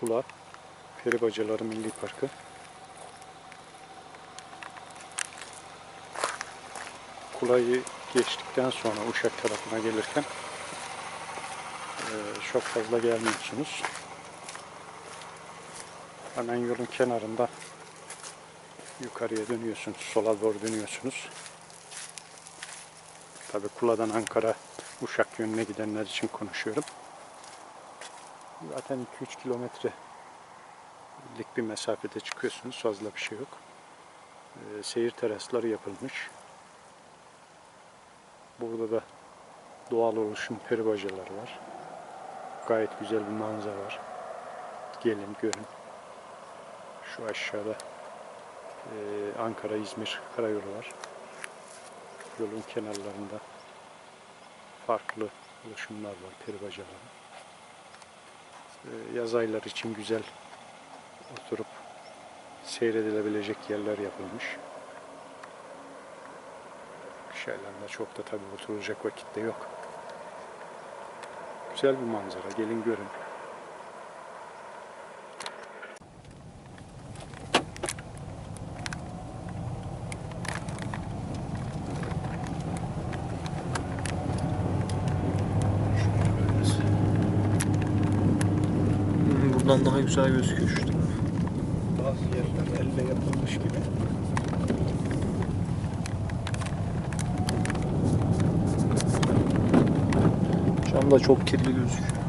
Kula Peribacaları Milli Parkı. Kula'yı geçtikten sonra Uşak tarafına gelirken eee, çok fazla gelmiyorsunuz. Hemen yolun kenarında yukarıya dönüyorsunuz, sola doğru dönüyorsunuz. Tabi Kula'dan Ankara Uşak yönüne gidenler için konuşuyorum. Zaten 2-3 kilometrelik bir mesafede çıkıyorsunuz. Fazla bir şey yok. Ee, seyir terasları yapılmış. Burada da doğal oluşum peribacaları var. Gayet güzel bir manzara var. Gelin görün. Şu aşağıda e, Ankara-İzmir karayolu var. Yolun kenarlarında farklı oluşumlar var, peribacalar. Ee, Yaz ayları için güzel oturup seyredilebilecek yerler yapılmış. Kış aylarında çok da tabii oturulacak vakit de yok. Güzel bir manzara. Gelin görün. Buradan daha güzel gözüküyor şu taraf. Bazı yerler elle yapılmış gibi. Cam da çok kirli gözüküyor.